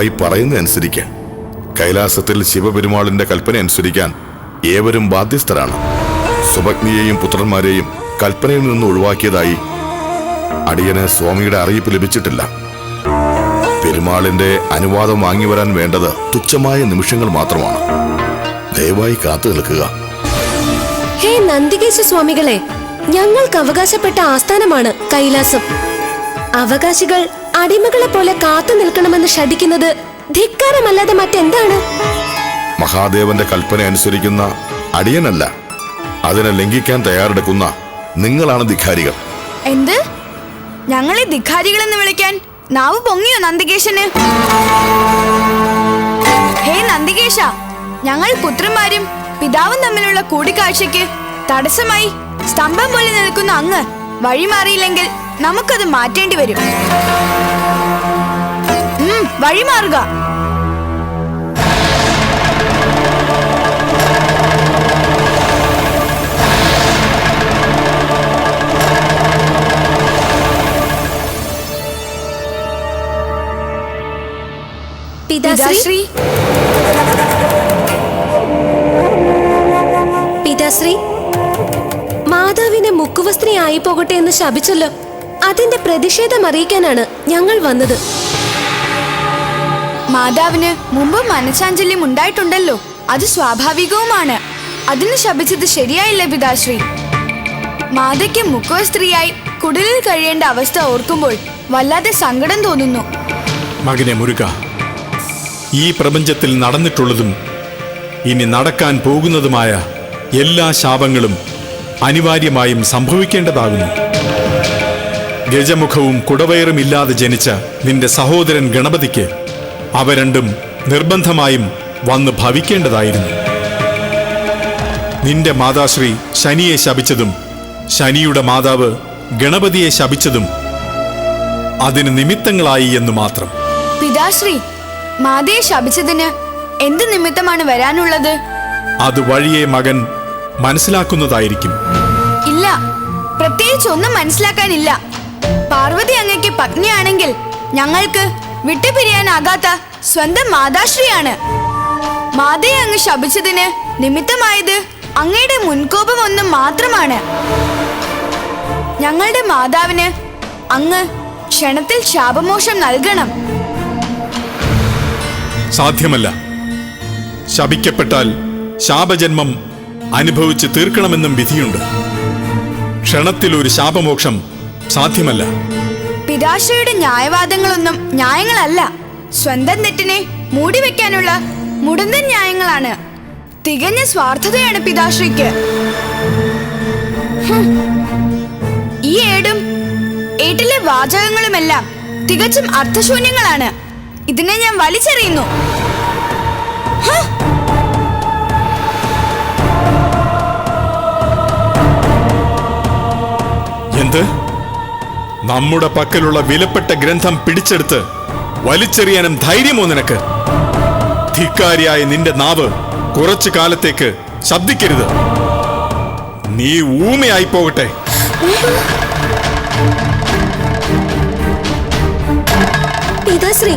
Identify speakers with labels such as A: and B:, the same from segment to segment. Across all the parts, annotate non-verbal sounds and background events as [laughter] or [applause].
A: ദയവായി പറയുന്ന അനുസരിക്കാൻ. കൈലാസത്തിൽ ശിവപെരുമാളിന്റെ കൽപ്പന അനുസരിക്കാൻ ഏവരും ബാധ്യസ്ഥരാണ്. സുഭഗ്നിയെയും പുത്രന്മാരെയും കൽപ്പനയിൽ നിന്ന് ഒഴിവാക്കിയതായി അടിയന് സ്വാമിയുടെ അറിയിപ്പ് ലഭിച്ചിട്ടില്ല. പെരുമാളിന്റെ അനുവാദം വാങ്ങി വരാൻ വേണ്ടത് തുച്ഛമായ നിമിഷങ്ങൾ മാത്രമാണ്. ദയവായി കാത്തു നിൽക്കുക.
B: ഹേ നന്ദികേശ സ്വാമികളെ ഞങ്ങൾക്ക് അവകാശപ്പെട്ട ആസ്ഥാനമാണ് കൈലാസം. അവകാശികൾ അടിമകളെ പോലെ കാത്തു നിൽക്കണമെന്ന് ഷടിക്കുന്നത് ധിക്കാരമല്ലാതെ മറ്റെന്താണ്?
A: മഹാദേവന്റെ കൽപ്പന അനുസരിക്കുന്ന അടിയനല്ല. അതിനെ ലംഘിക്കാൻ തയ്യാറെടുക്കുന്ന നിങ്ങളാണ് ധിഖാരികൾ
C: എന്ത്? ഞങ്ങളെ ധിഖാരികളെന്ന് വിളിക്കാൻ നാവ് പൊങ്ങിയോ നന്ദികേശന്? ഹേ നന്ദികേശ ഞങ്ങൾ പുത്രന്മാരും പിതാവും തമ്മിലുള്ള കൂടിക്കാഴ്ചയ്ക്ക് തടസ്സമായി സ്തംഭം പോലെ നിൽക്കുന്ന അങ്ങ് വഴിമാറിയില്ലെങ്കിൽ നമുക്കത് മാറ്റേണ്ടി വരും. വഴിമാറുക
B: പിതാശ്രീ?
C: പിതാശ്രീ?
B: മാതാവിനെ മുക്കുവസ്ത്രീ ആയി പോകട്ടെ എന്ന് ശപിച്ചല്ലോ. അതിന്റെ പ്രതിഷേധം അറിയിക്കാനാണ് ഞങ്ങൾ വന്നത്.
C: മാതാവിന് മുമ്പ് മനഃശാഞ്ചല്യം ഉണ്ടായിട്ടുണ്ടല്ലോ. അത് സ്വാഭാവികവുമാണ്. അതിന് ശപിച്ചത് ശരിയായില്ല പിതാശ്രീ. മാതയ്ക്ക് മുക്കോ സ്ത്രീയായി കുടലിൽ കഴിയേണ്ട അവസ്ഥ ഓർക്കുമ്പോൾ വല്ലാതെ സങ്കടം തോന്നുന്നു.
D: മകനെ മുരുക ഈ പ്രപഞ്ചത്തിൽ നടന്നിട്ടുള്ളതും ഇനി നടക്കാൻ പോകുന്നതുമായ എല്ലാ ശാപങ്ങളും അനിവാര്യമായും സംഭവിക്കേണ്ടതാകുന്നു. ഗജമുഖവും കുടവയറും ഇല്ലാതെ ജനിച്ച നിന്റെ സഹോദരൻ ഗണപതിക്ക് അവ രണ്ടും നിർബന്ധമായും വന്ന് ഭവിക്കേണ്ടതായിരുന്നു. നിന്റെ മാതാശ്രീ ശനിയെ ശപിച്ചതും ശനിയുടെ മാതാവ് ഗണപതിയെ ശപിച്ചതും അതിന് നിമിത്തങ്ങളായി എന്ന് മാത്രം.
C: പിതാശ്രീ മാതയെ ശപിച്ചതിന് എന്ത് നിമിത്തമാണ് വരാനുള്ളത്?
D: അത് വഴിയെ മകൻ മനസ്സിലാക്കുന്നതായിരിക്കും.
C: ഇല്ല പ്രത്യേകിച്ച് ഒന്നും മനസ്സിലാക്കാനില്ല. പാർവതി അങ്ങയ്ക്ക് പത്നിയാണെങ്കിൽ ഞങ്ങൾക്ക് വിട്ടുപിരിയാനാകാത്ത സ്വന്തം മാതാശ്രീയാണ്. മാതയെ അങ്ങ് ശപിച്ചതിന് നിമിത്തമായത് അങ്ങയുടെ മുൻകോപം ഒന്നും മാത്രമാണ്. ഞങ്ങളുടെ മാതാവിന് അങ്ങ് ക്ഷണത്തിൽ ശാപമോഷം നൽകണം.
D: സാധ്യമല്ല. ശപിക്കപ്പെട്ടാൽ ശാപജന്മം അനുഭവിച്ച് തീർക്കണമെന്നും വിധിയുണ്ട്. ക്ഷണത്തിൽ ഒരു ശാപമോക്ഷം സാധ്യമല്ല.
C: പിതാശയുടെ ന്യായവാദങ്ങളൊന്നും ന്യായങ്ങളല്ല. സ്വന്തം തെറ്റിനെ മൂടിവെക്കാനുള്ള മുടന്തൻ ന്യായങ്ങളാണ്. തികഞ്ഞ സ്വാർത്ഥതയാണ് പിതാശ്രീക്ക് ഈ ഏടും ഏട്ടിലെ വാചകങ്ങളുമെല്ലാം തികച്ചും അർത്ഥശൂന്യങ്ങളാണ്. ഇതിനെ ഞാൻ വലിച്ചെറിയുന്നു.
D: എന്ത്? നമ്മുടെ പക്കലുള്ള വിലപ്പെട്ട ഗ്രന്ഥം പിടിച്ചെടുത്ത് വലിച്ചെറിയാനും ധൈര്യമോ നിനക്ക്? ധിക്കാരിയായ നിന്റെ നാവ് കുറച്ചു കാലത്തേക്ക് ശബ്ദിക്കരുത്. നീ ഊമയായി പോകട്ടെ.
B: പിതാശ്രീ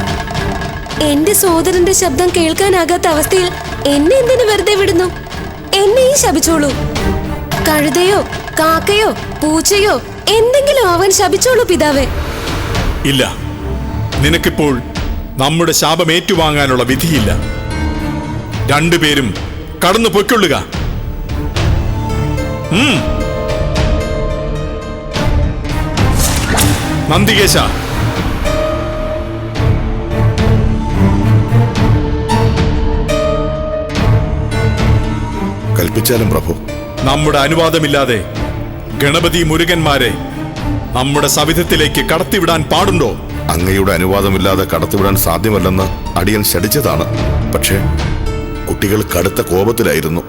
B: എന്റെ സോദരന്റെ ശബ്ദം കേൾക്കാനാകാത്ത അവസ്ഥയിൽ എന്നെ എന്തിനു വെറുതെ വിടുന്നു? എന്നെയും ശപിച്ചോളൂ. കഴുതയോ കാക്കയോ പൂച്ചയോ എന്തെങ്കിലും അവൻ ശപിച്ചോളൂ പിതാവേ.
D: ഇല്ല. നിനക്കിപ്പോൾ നമ്മുടെ ശാപം ഏറ്റുവാങ്ങാനുള്ള വിധിയില്ല. രണ്ടുപേരും കടന്നു പൊയ്ക്കൊള്ളുക. നന്ദികേശ.
A: കൽപ്പിച്ചാലും പ്രഭു.
D: നമ്മുടെ അനുവാദമില്ലാതെ ഗണപതി മുരുകന്മാരെ നമ്മുടെ സവിധത്തിലേക്ക് കടത്തിവിടാൻ പാടുണ്ടോ?
A: അങ്ങയുടെ അനുവാദമില്ലാതെ കടത്തിവിടാൻ സാധ്യമല്ലെന്ന് അടിയൻ ശടിച്ചതാണ് പക്ഷേ കുട്ടികൾ കടുത്ത കോപത്തിലായിരുന്നു.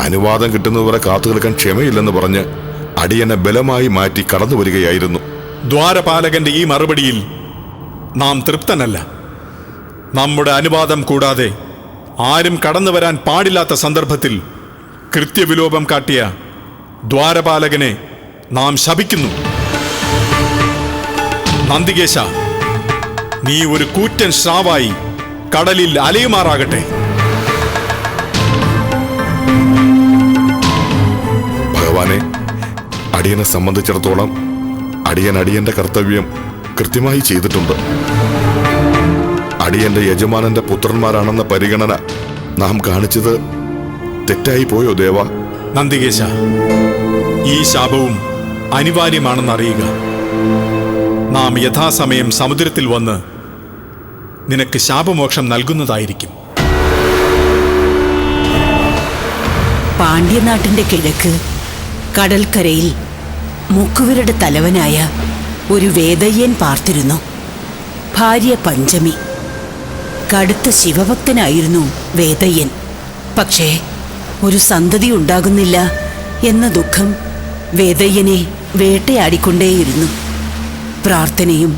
A: അനുവാദം കിട്ടുന്നതുവരെ കാത്തു കിടക്കാൻ ക്ഷമയില്ലെന്ന് പറഞ്ഞ് അടിയനെ ബലമായി മാറ്റി കടന്നു വരികയായിരുന്നു.
D: ദ്വാരപാലകന്റെ ഈ മറുപടിയിൽ നാം തൃപ്തനല്ല. നമ്മുടെ അനുവാദം കൂടാതെ ആരും കടന്നു വരാൻ പാടില്ലാത്ത സന്ദർഭത്തിൽ കൃത്യവിലോപം കാട്ടിയ ദ്വാരപാലകനെ നാം ശപിക്കുന്നു. നന്ദികേശ നീ ഒരു കൂറ്റൻ ശ്രാവായി കടലിൽ അലയുമാറാകട്ടെ.
A: ഭഗവാനെ അടിയനെ സംബന്ധിച്ചിടത്തോളം അടിയൻ അടിയന്റെ കർത്തവ്യം കൃത്യമായി ചെയ്തിട്ടുണ്ട്. അടിയന്റെ യജമാനന്റെ പുത്രന്മാരാണെന്ന പരിഗണന നാം കാണിച്ചത് തെറ്റായി പോയോ ദേവ?
D: നന്ദികേശ ഈ ശാപവും അനിവാര്യമാണെന്നറിയുക. നാം യഥാസമയം സമുദ്രത്തിൽ വന്ന് നിനക്ക് ശാപമോക്ഷം നൽകുന്നതായിരിക്കും.
E: പാണ്ഡ്യനാട്ടിന്റെ കിഴക്ക് കടൽക്കരയിൽ മുക്കുവരുടെ തലവനായ ഒരു വേദയ്യൻ പാർത്തിരുന്നു. ഭാര്യ പഞ്ചമി. കടുത്ത ശിവഭക്തനായിരുന്നു വേദയ്യൻ. പക്ഷേ ഒരു സന്തതി ഉണ്ടാകുന്നില്ല എന്ന ദുഃഖം വേദയ്യനെ വേട്ടയാടിക്കൊണ്ടേയിരുന്നു. പ്രാർത്ഥനയും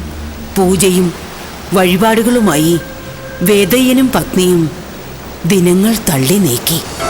E: പൂജയും വഴിപാടുകളുമായി വേദയ്യനും പത്നിയും ദിനങ്ങൾ തള്ളി നീക്കി.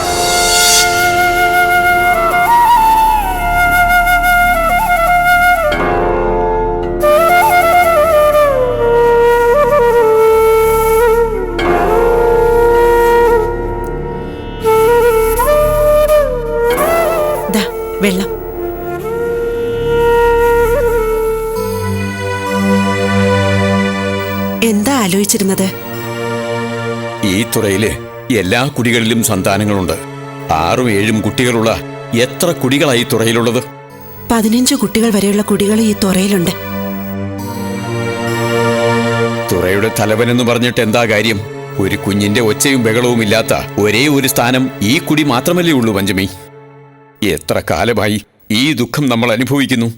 E: ആലോചിച്ചിരുന്നത്?
F: ഈ തുറയിൽ എല്ലാ കുടികളിലും സന്താനങ്ങളുണ്ട്. ആറും ഏഴും കുട്ടികളുള്ള എത്ര കുടികളായി തുറയിലുള്ളത്?
E: പതിനഞ്ച് കുട്ടികൾ വരെയുള്ള കുടികൾ ഈ തുറയിലുണ്ട്.
F: തുറയുടെ എന്ന് പറഞ്ഞിട്ട് എന്താ കാര്യം? ഒരു കുഞ്ഞിന്റെ ഒച്ചയും ബഹളവും ഇല്ലാത്ത ഒരേ ഒരു സ്ഥാനം ഈ കുടി മാത്രമല്ലേ ഉള്ളൂ പഞ്ചമി. എത്ര കാലമായി ഈ ദുഃഖം നമ്മൾ അനുഭവിക്കുന്നു.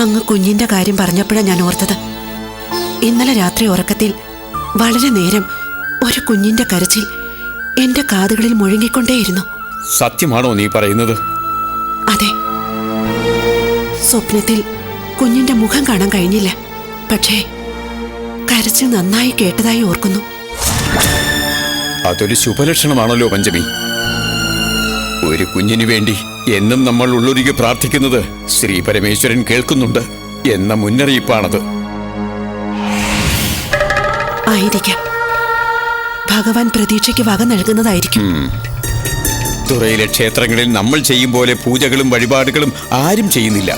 E: അങ്ങ് കുഞ്ഞിന്റെ കാര്യം പറഞ്ഞപ്പോഴാണ് ഞാൻ ഓർത്തത്. ഇന്നലെ രാത്രി ഉറക്കത്തിൽ വളരെ നേരം ഒരു കുഞ്ഞിന്റെ കരച്ചിൽ എന്റെ കാതുകളിൽ മുഴങ്ങിക്കൊണ്ടേയിരുന്നു.
F: സത്യമാണോ നീ പറയുന്നത്?
E: അതെ. സ്വപ്നത്തിൽ കുഞ്ഞിന്റെ മുഖം കാണാൻ കഴിഞ്ഞില്ല. പക്ഷേ കരച്ചിൽ നന്നായി കേട്ടതായി ഓർക്കുന്നു.
F: അതൊരു ശുഭലക്ഷണമാണല്ലോ പഞ്ചമി. ഒരു കുഞ്ഞിനു വേണ്ടി എന്നും നമ്മൾ ഉള്ളൊരുക്കി പ്രാർത്ഥിക്കുന്നത് ശ്രീ പരമേശ്വരൻ കേൾക്കുന്നുണ്ട് എന്ന മുന്നറിയിപ്പാണത്.
E: ആയിരിക്കാം. ഭഗവാൻ പ്രതീക്ഷയ്ക്ക് വക നൽകുന്നതായിരിക്കും.
F: തുറയിലെ ക്ഷേത്രങ്ങളിൽ നമ്മൾ ചെയ്യും പോലെ പൂജകളും വഴിപാടുകളും ആരും ചെയ്യുന്നില്ല.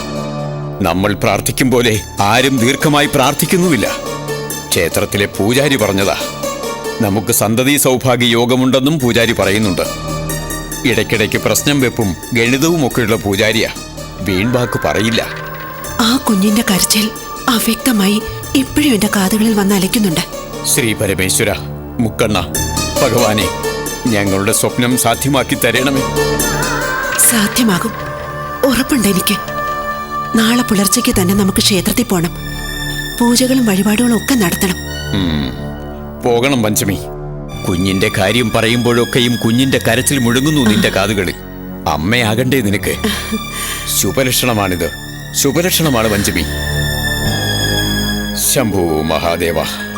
F: നമ്മൾ പ്രാർത്ഥിക്കും പോലെ ആരും ദീർഘമായി പ്രാർത്ഥിക്കുന്നുമില്ല. ക്ഷേത്രത്തിലെ പൂജാരി പറഞ്ഞതാ. നമുക്ക് സന്തതി സൗഭാഗ്യ യോഗമുണ്ടെന്നും പൂജാരി പറയുന്നുണ്ട്. ഇടയ്ക്കിടയ്ക്ക് പ്രശ്നം വെപ്പും ഗണിതവും ഒക്കെയുള്ള പൂജാരിയാ വീൺവാക്ക് പറയില്ല.
E: ആ കുഞ്ഞിന്റെ കരച്ചിൽ അവ്യക്തമായി ഇപ്പോഴും എന്റെ കാതുകളിൽ വന്ന് അലയ്ക്കുന്നുണ്ട്.
F: ശ്രീ പരമേശ്വര മുക്കണ്ണ ഭഗവാനെ ഞങ്ങളുടെ സ്വപ്നം സാധ്യമാക്കി തരണമേ.
E: സാധ്യമാകും. ഉറപ്പുണ്ട് എനിക്ക്. നാളെ പുലർച്ചയ്ക്ക് തന്നെ നമുക്ക് ക്ഷേത്രത്തിൽ പോകണം പൂജകളും വഴിപാടുകളും ഒക്കെ നടത്തണം.
F: പോകണം പഞ്ചമി. കുഞ്ഞിന്റെ കാര്യം പറയുമ്പോഴൊക്കെയും കുഞ്ഞിന്റെ കരച്ചിൽ മുഴങ്ങുന്നു നിന്റെ കാതുകളിൽ. അമ്മയാകണ്ടേ നിനക്ക്. ശുഭലക്ഷണമാണിത്. ശുഭലക്ഷണമാണ് പഞ്ചമി. ശംഭു മഹാദേവ.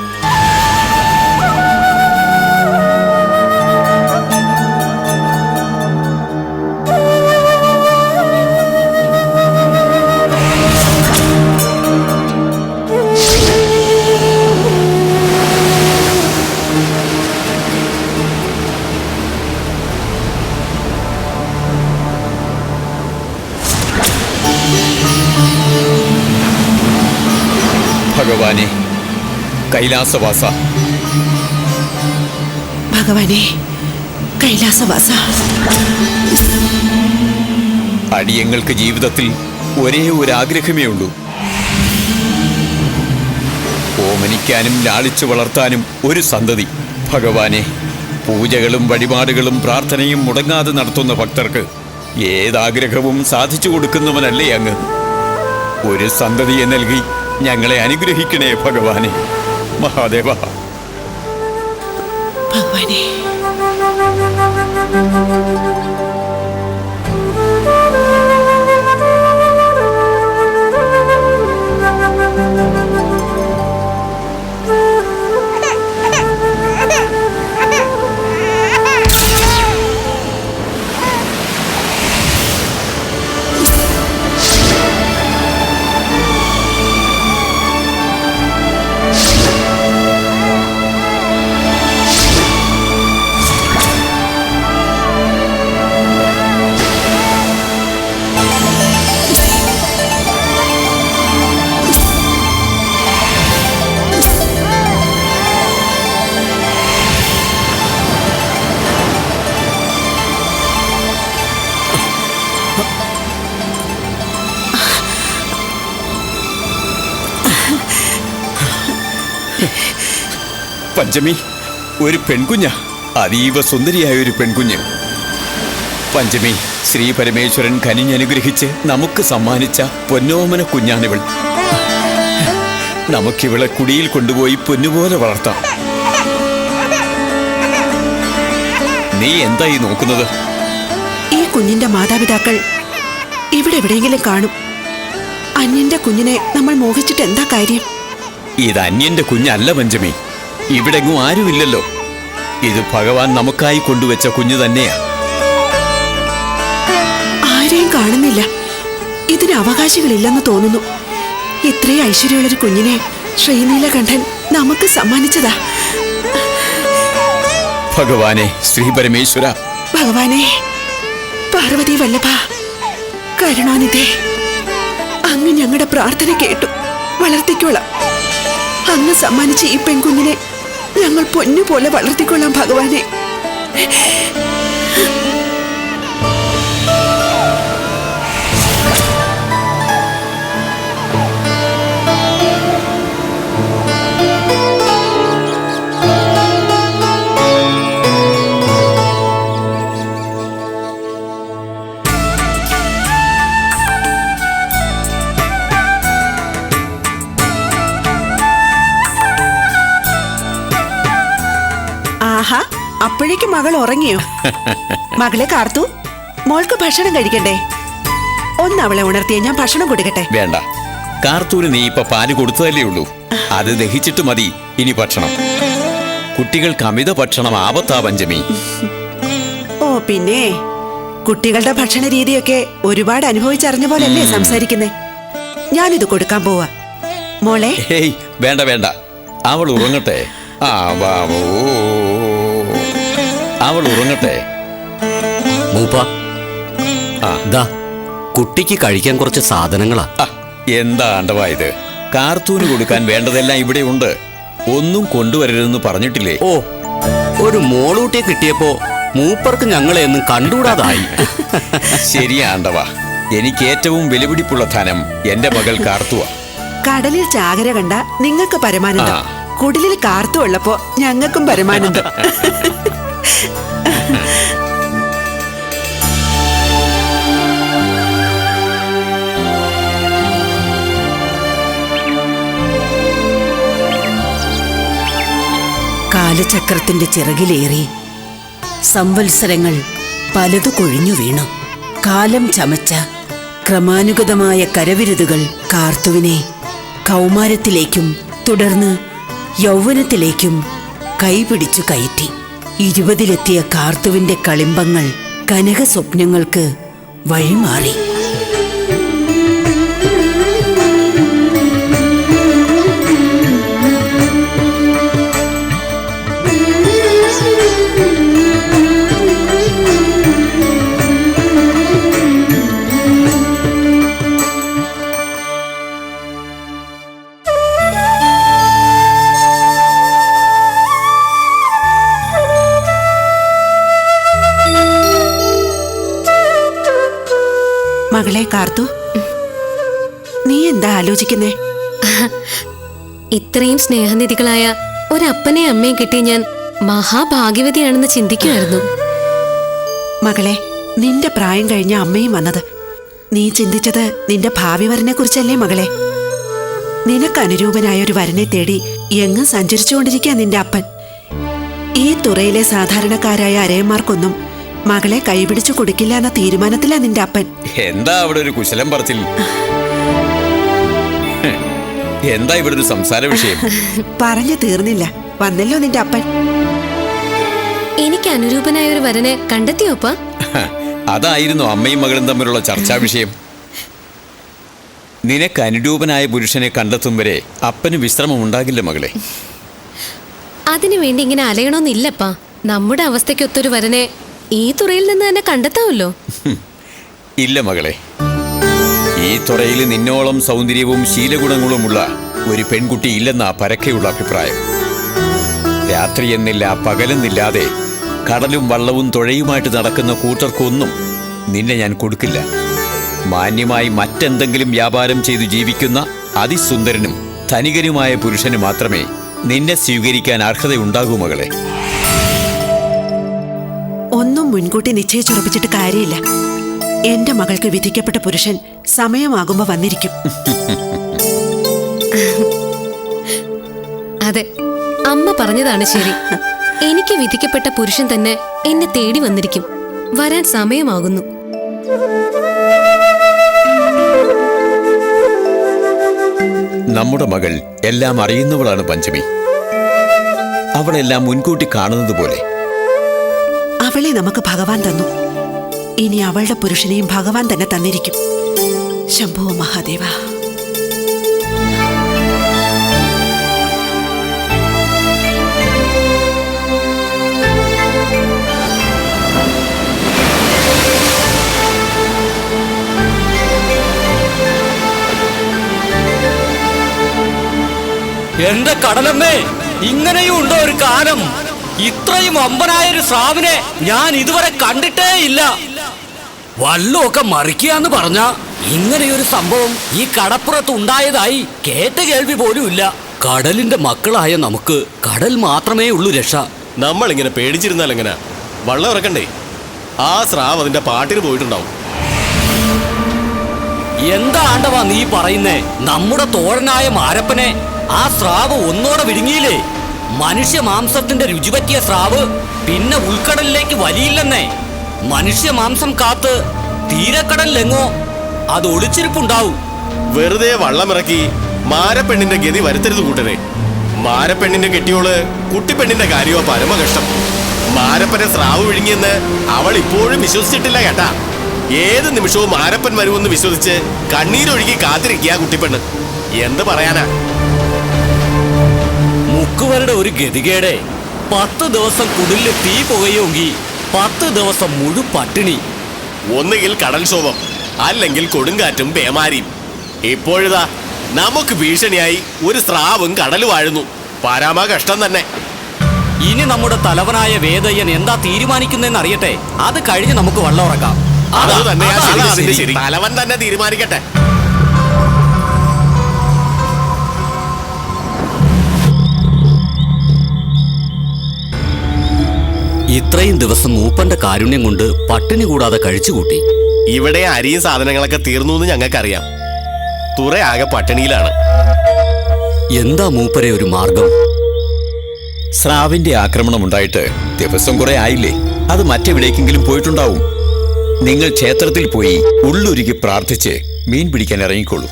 F: ഭഗവാനെ കൈലാസവാസ.
E: ഭഗവാനെ കൈലാസവാസ.
F: അടിയങ്ങൾക്ക് ജീവിതത്തിൽ ഒരേ ഒരു ആഗ്രഹമേ ഉള്ളൂ. ഓമനിക്കാനും ലാളിച്ചു വളർത്താനും ഒരു സന്തതി. ഭഗവാനെ പൂജകളും വഴിപാടുകളും പ്രാർത്ഥനയും മുടങ്ങാതെ നടത്തുന്ന ഭക്തർക്ക് ഏതാഗ്രഹവും സാധിച്ചു കൊടുക്കുന്നവനല്ലേ അങ്ങ്. ഒരു സന്തതിയെ നൽകി ഞങ്ങളെ അനുഗ്രഹിക്കണേ ഭഗവാനെ. മഹാദേവ.
E: ഭഗവാനെ.
F: പഞ്ചമി ഒരു പെൺകുഞ്ഞ അതീവ സുന്ദരിയായ ഒരു പെൺകുഞ്ഞ്. പഞ്ചമി ശ്രീ പരമേശ്വരൻ കനിഞ്ഞനുഗ്രഹിച്ച് നമുക്ക് സമ്മാനിച്ച പൊന്നോമന കുഞ്ഞാണിവൾ. നമുക്കിവളെ കുടിയിൽ കൊണ്ടുപോയി പൊന്നുപോലെ വളർത്താം. നീ എന്തായി നോക്കുന്നത്?
E: ഈ കുഞ്ഞിന്റെ മാതാപിതാക്കൾ ഇവിടെ എവിടെയെങ്കിലും കാണും. അന്യന്റെ കുഞ്ഞിനെ നമ്മൾ മോഹിച്ചിട്ട് എന്താ കാര്യം?
F: ഇത് അന്യന്റെ കുഞ്ഞല്ല പഞ്ചമി. ഇവിടെങ്ങും ആരുമില്ലല്ലോ. ഇത് ഭഗവാൻ നമുക്കായി കൊണ്ടുവച്ച കുഞ്ഞു തന്നെയാ.
E: ആരെയും കാണുന്നില്ല. ഇതിന് അവകാശികളില്ലെന്ന് തോന്നുന്നു. ഇത്രയും ഐശ്വര്യമുള്ളൊരു കുഞ്ഞിനെ ശ്രീനീലകണ്ഠൻ നമുക്ക് സമ്മാനിച്ചതാ.
F: ഭഗവാനെ ശ്രീ പരമേശ്വര.
E: ഭഗവാനെ പാർവതി വല്ലഭ കരുണാനിധേ അങ്ങ് ഞങ്ങളുടെ പ്രാർത്ഥന കേട്ടു. വളർത്തിക്കോളാം. അങ്ങ് സമ്മാനിച്ച ഈ പെൺകുഞ്ഞിനെ ഞങ്ങൾ പൊന്നു പോലെ വളർത്തിക്കൊള്ളാം ഭഗവാനെ. ആഹാ അപ്പോഴേക്കും മകൾ ഉറങ്ങിയോ? മകളെ കാർത്തു മോൾക്ക് ഭക്ഷണം കഴിക്കണ്ടേ? ഒന്ന് അവളെ ഉണർത്തിയ ഞാൻ ഭക്ഷണം കൊടുക്കട്ടെ?
F: വേണ്ട. കാർത്തൂന് നീ ഇപ്പൊ പാൽ കൊടുത്തതല്ലേ ഉള്ളൂ. അത് ദഹിച്ചിട്ട് മതി. ഇനി ഭക്ഷണം. കുട്ടികൾക്ക് അമിത ഭക്ഷണം ആപത്താ പഞ്ചമി.
E: ഓ പിന്നെ കുട്ടികളുടെ ഭക്ഷണ രീതിയൊക്കെ ഒരുപാട് അനുഭവിച്ചറിഞ്ഞ പോലെ പോലല്ലേ സംസാരിക്കുന്നേ? ഞാനിത് കൊടുക്കാൻ പോവാ. മോളെ?
F: വേണ്ട വേണ്ട. അവൾ ഉറങ്ങട്ടെ. ആ വാ, ഓ. അവൾ ഉറങ്ങട്ടെ.
G: മൂപ്പ. ദാ കുട്ടിക്ക് കഴിക്കാൻ കുറച്ച് സാധനങ്ങളാ.
F: എന്താണ്ടവാ എന്താ ആണ്ടവാ ഇത്? കാർത്തൂന് കൊടുക്കാൻ വേണ്ടതെല്ലാം ഇവിടെ ഉണ്ട്. ഒന്നും കൊണ്ടുവരരുതെന്ന് പറഞ്ഞിട്ടില്ലേ?
G: ഓ ഒരു മോളൂട്ടിയെ കിട്ടിയപ്പോ മൂപ്പർക്ക് ഞങ്ങളെ ഒന്നും കണ്ടുകൂടാതായി.
F: ശരിയാ ആണ്ടവാ. എനിക്ക് ഏറ്റവും വിലപിടിപ്പുള്ള ധനം എന്റെ മകൾ കാർത്തുവാ.
E: കടലിൽ ചാകര കണ്ട നിങ്ങൾക്ക് പരമാനന്ദം. കുടിലിൽ കാർത്തു ഉള്ളപ്പോ ഞങ്ങൾക്കും പരമാനന്ദം.
H: കാലചക്രത്തിന്റെ ചിറകിലേറി സംവത്സരങ്ങൾ പലതു കൊഴിഞ്ഞു വീണു. കാലം ചമച്ച ക്രമാനുഗതമായ കരവിരുതുകൾ കാർത്തുവിനെ കൗമാരത്തിലേക്കും തുടർന്ന് യൗവനത്തിലേക്കും കൈപിടിച്ചു കയറ്റി. ഇരുപതിലെത്തിയ കാർത്തുവിന്റെ കളിമ്പങ്ങൾ കനക സ്വപ്നങ്ങൾക്ക് വഴിമാറി.
E: മകളെ കാർത്തു. നീ എന്താ ആലോചിക്കുന്നേ?
B: ഇത്രയും സ്നേഹനിധികളായ ഒരപ്പനെ അമ്മയും കിട്ടി ഞാൻ മഹാഭാഗ്യവതിയാണെന്ന് ചിന്തിക്കുമായിരുന്നു.
E: മകളെ നിന്റെ പ്രായം കഴിഞ്ഞ അമ്മയും വന്നത്. നീ ചിന്തിച്ചത് നിന്റെ ഭാവി വരനെ കുറിച്ചല്ലേ മകളെ? നിനക്ക് അനുരൂപനായ ഒരു വരനെ തേടി എങ്ങും സഞ്ചരിച്ചുകൊണ്ടിരിക്കുക നിന്റെ അപ്പൻ. ഈ തുറയിലെ സാധാരണക്കാരായ അരയന്മാർക്കൊന്നും മകളെ കൈപിടിച്ചു കൊടുക്കില്ല എന്ന തീരുമാനത്തിലാ നിന്റെ അപ്പൻ.
F: എന്താ അവിടെ ഒരു കുശലം പറച്ചിൽ? എന്താ ഇവിടെ ഒരു സംസാര വിഷയം?
E: പറഞ്ഞു തീർന്നില്ല. വന്നല്ലോ നിന്റെ അപ്പൻ.
B: എനിക്ക് അനുരൂപനായ ഒരു വരനെ കണ്ടെത്തിയോപ്പ
F: അതായിരുന്നു അമ്മയും മകളും തമ്മിലുള്ള ചർച്ചാ വിഷയം. നിനക്ക് അനുരൂപനായ പുരുഷനെ കണ്ടെത്തും വരെ അപ്പന് വിശ്രമം ഉണ്ടാകില്ല മകളെ.
B: അതിനു വേണ്ടി ഇങ്ങനെ അലയണമെന്നില്ലപ്പാ നമ്മുടെ അവസ്ഥയ്ക്കൊത്തൊരു വരനെ ഈ തുറയിൽ നിന്ന് തന്നെ കണ്ടെത്താമല്ലോ. [laughs]
F: ഇല്ല മകളെ. ഈ തുറയിൽ നിന്നോളം സൗന്ദര്യവും ശീലഗുണങ്ങളുമുള്ള ഒരു പെൺകുട്ടി ഇല്ലെന്നാ പരക്കെയുള്ള അഭിപ്രായം. രാത്രി എന്നില്ല പകലെന്നില്ലാതെ കടലും വള്ളവും തുഴയുമായിട്ട് നടക്കുന്ന കൂട്ടർക്കൊന്നും നിന്നെ ഞാൻ കൊടുക്കില്ല. മാന്യമായി മറ്റെന്തെങ്കിലും വ്യാപാരം ചെയ്തു ജീവിക്കുന്ന അതിസുന്ദരനും ധനികനുമായ പുരുഷന് മാത്രമേ നിന്നെ സ്വീകരിക്കാൻ അർഹതയുണ്ടാകൂ മകളെ.
E: മുൻകൂട്ടി നിശ്ചയിച്ചുറപ്പിച്ചിട്ട് കാര്യമില്ല. എന്റെ മകൾക്ക് വിധിക്കപ്പെട്ട പുരുഷൻ സമയമാകുമ്പോ വന്നിരിക്കും.
B: അതെ അമ്മ പറഞ്ഞതാണ് ശരി. എനിക്ക് വിധിക്കപ്പെട്ട പുരുഷൻ തന്നെ എന്നെ തേടി വന്നിരിക്കും. വരാൻ സമയമാകുന്നു.
F: നമ്മുടെ മകൾ എല്ലാം അറിയുന്നവളാണ് പഞ്ചമി. അവളെല്ലാം മുൻകൂട്ടി കാണുന്നത് പോലെ.
E: അവളെ നമുക്ക് ഭഗവാൻ തന്നു. ഇനി അവളുടെ പുരുഷനെയും ഭഗവാൻ തന്നെ തന്നിരിക്കും. ശംഭുവ മഹാദേവ.
G: എന്റെ കടലമ്മേ ഇങ്ങനെയും ഉണ്ടോ ഒരു കാലം? ഇത്രയും അമ്പനായ ഒരു സ്രാവിനെ ഞാൻ ഇതുവരെ കണ്ടിട്ടേ ഇല്ല. വല്ലൊക്കെ മറിക്കുക എന്ന് പറഞ്ഞ ഇങ്ങനെയൊരു സംഭവം ഈ കടപ്പുറത്ത് ഉണ്ടായതായി കേട്ട കേൾവി പോലും ഇല്ല. കടലിന്റെ മക്കളായ നമുക്ക് കടൽ മാത്രമേ ഉള്ളൂ രക്ഷ.
I: നമ്മൾ ഇങ്ങനെ പേടിച്ചിരുന്നാൽ എങ്ങനെ? വള്ളം ഇറക്കണ്ടേ ആ സ്രാവ് അതിന്റെ പാട്ടിന് പോയിട്ടുണ്ടാവും.
G: എന്താ ആണ്ടവാ നീ പറയുന്നേ? നമ്മുടെ തോഴനായ മാരപ്പനെ ആ സ്രാവ് ഒന്നോടെ വിഴുങ്ങിയില്ലേ? മനുഷ്യ മാംസത്തിന്റെ രുചി പറ്റിയ സ്രാവ് പിന്നെ ഉൾക്കടലിലേക്ക് വലിയില്ലെന്നേ. മനുഷ്യ മാംസം കാത്ത് തീരക്കടലിലെങ്ങോ അത് ഒളിച്ചിരിപ്പുണ്ടാവും.
I: വെറുതെ വള്ളമിറക്കി മാരപ്പെണ്ണിന്റെ ഗതി വരുത്തരുത് കൂട്ടരെ. മാരപ്പെണ്ണിന്റെ കെട്ടിയോൾ കുട്ടിപ്പെണ്ണിന്റെ കാര്യമോ പരമകഷ്ടം. മാരപ്പനെ സ്രാവ് വിഴുങ്ങിയെന്ന് അവൾ ഇപ്പോഴും വിശ്വസിച്ചിട്ടില്ല കേട്ടാ. ഏത് നിമിഷവും മാരപ്പൻ വരുമെന്ന് വിശ്വസിച്ച് കണ്ണീരൊഴുകി കാത്തിരിക്കുക കുട്ടിപ്പെണ്ണ്. എന്ത് പറയാനാ?
G: മുക്കുവരുടെ ഒരു ഗതികേടെ. പത്ത് ദിവസം കുടിലിൽ തീ പുകയോങ്കി പത്ത് ദിവസം മുഴു പട്ടിണി.
I: ഒന്നുകിൽ കടൽക്ഷോഭം അല്ലെങ്കിൽ കൊടുങ്കാറ്റും പേമാരിയും. ഇപ്പോഴിതാ നമുക്ക് ഭീഷണിയായി ഒരു സ്രാവും കടൽ വാഴുന്നു. പരമ കഷ്ടം തന്നെ.
G: ഇനി നമ്മുടെ തലവനായ വേദയ്യൻ എന്താ തീരുമാനിക്കുന്നതെന്ന് അറിയട്ടെ. അത് കഴിഞ്ഞ് നമുക്ക് വള്ളം ഉറക്കാം.
I: തലവൻ തന്നെ തീരുമാനിക്കട്ടെ.
G: ഇത്രയും ദിവസം മൂപ്പന്റെ കാരുണ്യം കൊണ്ട് പട്ടിണി കൂടാതെ കഴിച്ചുകൂട്ടി
I: ഇവിടെ അരിയും സാധനങ്ങളൊക്കെ തീർന്നു എന്ന് ഞങ്ങൾക്കറിയാം. തുറ ആകെ പട്ടിണിയിലാണ്.
G: എന്താ മൂപ്പരെ ഒരു മാർഗം?
F: സ്രാവിന്റെ ആക്രമണം ഉണ്ടായിട്ട് ദിവസം കുറെ ആയില്ലേ? അത് മറ്റെവിടേക്കെങ്കിലും പോയിട്ടുണ്ടാവും. നിങ്ങൾ ക്ഷേത്രത്തിൽ പോയി ഉള്ളുരുകി പ്രാർത്ഥിച്ച് മീൻ പിടിക്കാൻ ഇറങ്ങിക്കോളൂ.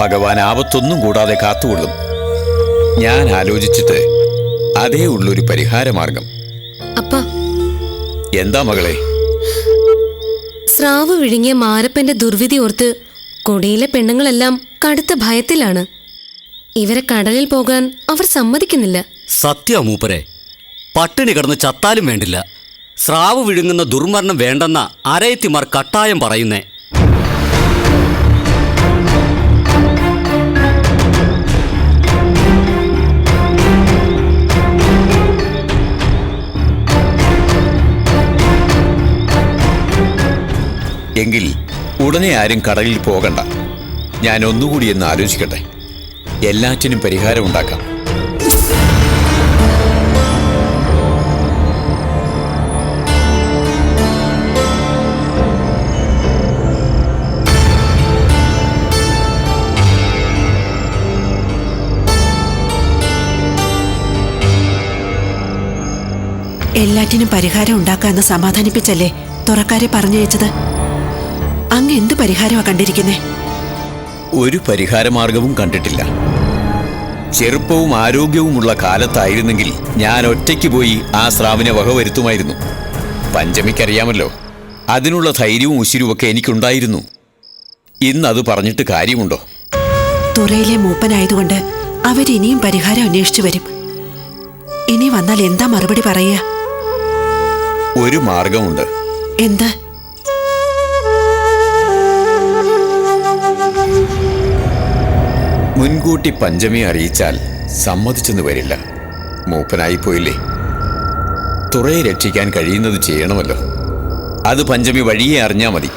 F: ഭഗവാൻ ആപത്തൊന്നും കൂടാതെ കാത്തുകൊള്ളും. ഞാൻ ആലോചിച്ചിട്ട് അതേ ഉള്ളൊരു പരിഹാരമാർഗം.
B: അപ്പ.
F: എന്താ മകളെ?
B: സ്രാവ് വിഴുങ്ങിയ മാരപ്പന്റെ ദുർവിധി ഓർത്ത് കൊടിയിലെ പെണ്ണുങ്ങളെല്ലാം കടുത്ത ഭയത്തിലാണ്. ഇവരെ കടലിൽ പോകാൻ അവർ സമ്മതിക്കുന്നില്ല.
G: സത്യ മൂപ്പരെ പട്ടിണി കിടന്ന് ചത്താലും വേണ്ടില്ല. സ്രാവ് വിഴുങ്ങുന്ന ദുർമരണം വേണ്ടെന്ന അരയത്തിമാർ കട്ടായം പറയുന്നേ.
F: എങ്കിൽ ഉടനെ ആരും കടലിൽ പോകണ്ട. ഞാൻ ഒന്നുകൂടി എന്ന് ആലോചിക്കട്ടെ. എല്ലാറ്റിനും പരിഹാരം ഉണ്ടാക്കാം.
E: എല്ലാറ്റിനും പരിഹാരം ഉണ്ടാക്കാമെന്ന് സമാധാനിപ്പിച്ചല്ലേ? തുറക്കാരെ പറഞ്ഞയച്ചത്. അങ്ങ് എന്ത് പരിഹാരമാ കണ്ടിരിക്കുന്നേ?
F: ഒരു പരിഹാരമാർഗവും കണ്ടിട്ടില്ല. ചെറുപ്പവും ആരോഗ്യവുമുള്ള കാലത്തായിരുന്നെങ്കിൽ ഞാൻ ഒറ്റയ്ക്ക് പോയി ആ സ്രാവിനെ വകവരുത്തുമായിരുന്നു പഞ്ചമിക്കറിയാമല്ലോ. അതിനുള്ള ധൈര്യവും ഉശിരുമൊക്കെ എനിക്കുണ്ടായിരുന്നു. ഇന്നത് പറഞ്ഞിട്ട് കാര്യമുണ്ടോ?
E: തുറയിലെ മൂപ്പനായതുകൊണ്ട് അവരിനിയും പരിഹാരം അന്വേഷിച്ചു വരും. ഇനി വന്നാൽ എന്താ മറുപടി പറയുക?
F: ഒരു മാർഗമുണ്ട്.
E: എന്ത്?
F: മുൻകൂട്ടി പഞ്ചമി അറിയിച്ചാൽ സമ്മതിച്ചെന്ന് വരില്ല. മൂപ്പനായി പോയില്ലേ? തുറയെ രക്ഷിക്കാൻ കഴിയുന്നത് ചെയ്യണമല്ലോ. അത് പഞ്ചമി വഴിയെ അറിഞ്ഞാൽ മതി.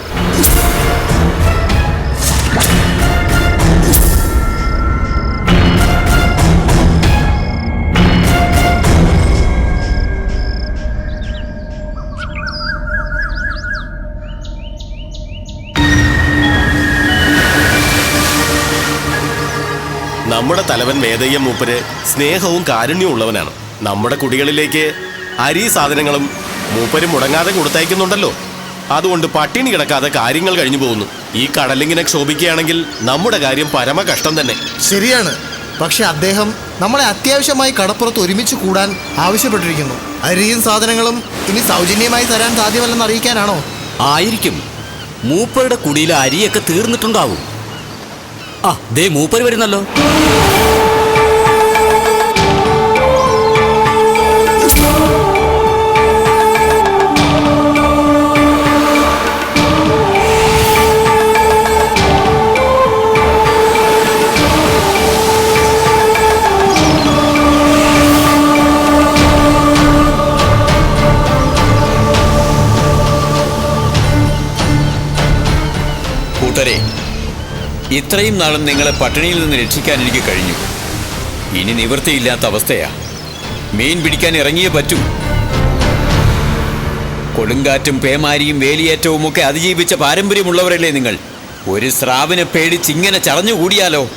I: നമ്മുടെ തലവൻ വേദയ്യ മൂപ്പര് സ്നേഹവും കാരുണ്യവും ഉള്ളവനാണ്. നമ്മുടെ കുടികളിലേക്ക് അരി സാധനങ്ങളും മൂപ്പര് മുടങ്ങാതെ കൊടുത്തയക്കുന്നുണ്ടല്ലോ. അതുകൊണ്ട് പട്ടിണി കിടക്കാതെ കാര്യങ്ങൾ കഴിഞ്ഞു പോകുന്നു. ഈ കടലിങ്ങിനെ ക്ഷോഭിക്കുകയാണെങ്കിൽ നമ്മുടെ കാര്യം പരമ കഷ്ടം തന്നെ.
J: ശരിയാണ്. പക്ഷെ അദ്ദേഹം നമ്മളെ അത്യാവശ്യമായി കടപ്പുറത്ത് ഒരുമിച്ച് കൂടാൻ ആവശ്യപ്പെട്ടിരിക്കുന്നു. അരിയും സാധനങ്ങളും ഇനി സൗജന്യമായി തരാൻ സാധ്യമല്ലെന്ന് അറിയിക്കാനാണോ?
G: ആയിരിക്കും. മൂപ്പരുടെ കുടിയിലെ അരിയൊക്കെ തീർന്നിട്ടുണ്ടാവും. ആ ദേ മൂപ്പര് വരുന്നല്ലോ.
F: ഇത്രയും നാളും നിങ്ങളെ പട്ടിണിയിൽ നിന്ന് രക്ഷിക്കാൻ എനിക്ക് കഴിഞ്ഞു. ഇനി നിവൃത്തിയില്ലാത്ത അവസ്ഥയാ. മീൻ പിടിക്കാൻ ഇറങ്ങിയേ പറ്റൂ. കൊടുങ്കാറ്റും പേമാരിയും വേലിയേറ്റവും ഒക്കെ അതിജീവിച്ച പാരമ്പര്യമുള്ളവരല്ലേ നിങ്ങൾ? ഒരു സ്രാവിനെ പേടിച്ച് ഇങ്ങനെ ചടഞ്ഞുകൂടിയാലോ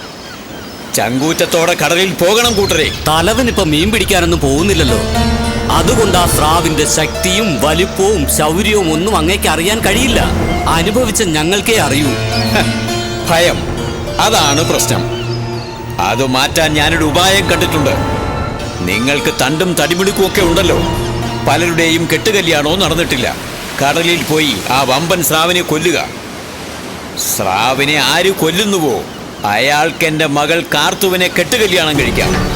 F: ചങ്കൂറ്റത്തോടെ കടലിൽ പോകണം കൂട്ടരെ.
G: തലവനിപ്പോ മീൻ പിടിക്കാനൊന്നും പോകുന്നില്ലല്ലോ. അതുകൊണ്ട് ആ സ്രാവിന്റെ ശക്തിയും വലിപ്പവും ശൗര്യവും ഒന്നും അങ്ങേക്ക് അറിയാൻ കഴിയില്ല. അനുഭവിച്ച ഞങ്ങൾക്കേ അറിയൂ.
F: ഭയം. അതാണ് പ്രശ്നം. അത് മാറ്റാൻ ഞാനൊരു ഉപായം കണ്ടിട്ടുണ്ട്. നിങ്ങൾക്ക് തണ്ടും തടിമിടുക്കും ഒക്കെ ഉണ്ടല്ലോ. പലരുടെയും കെട്ടുകല്യാണോ നടന്നിട്ടില്ല. കടലിൽ പോയി ആ വമ്പൻ സ്രാവിനെ കൊല്ലുക. സ്രാവിനെ ആര് കൊല്ലുന്നുവോ? അയാൾക്ക് എന്റെ മകൾ കാർത്തുവിനെ കെട്ടുകല്യാണം കഴിക്കാം.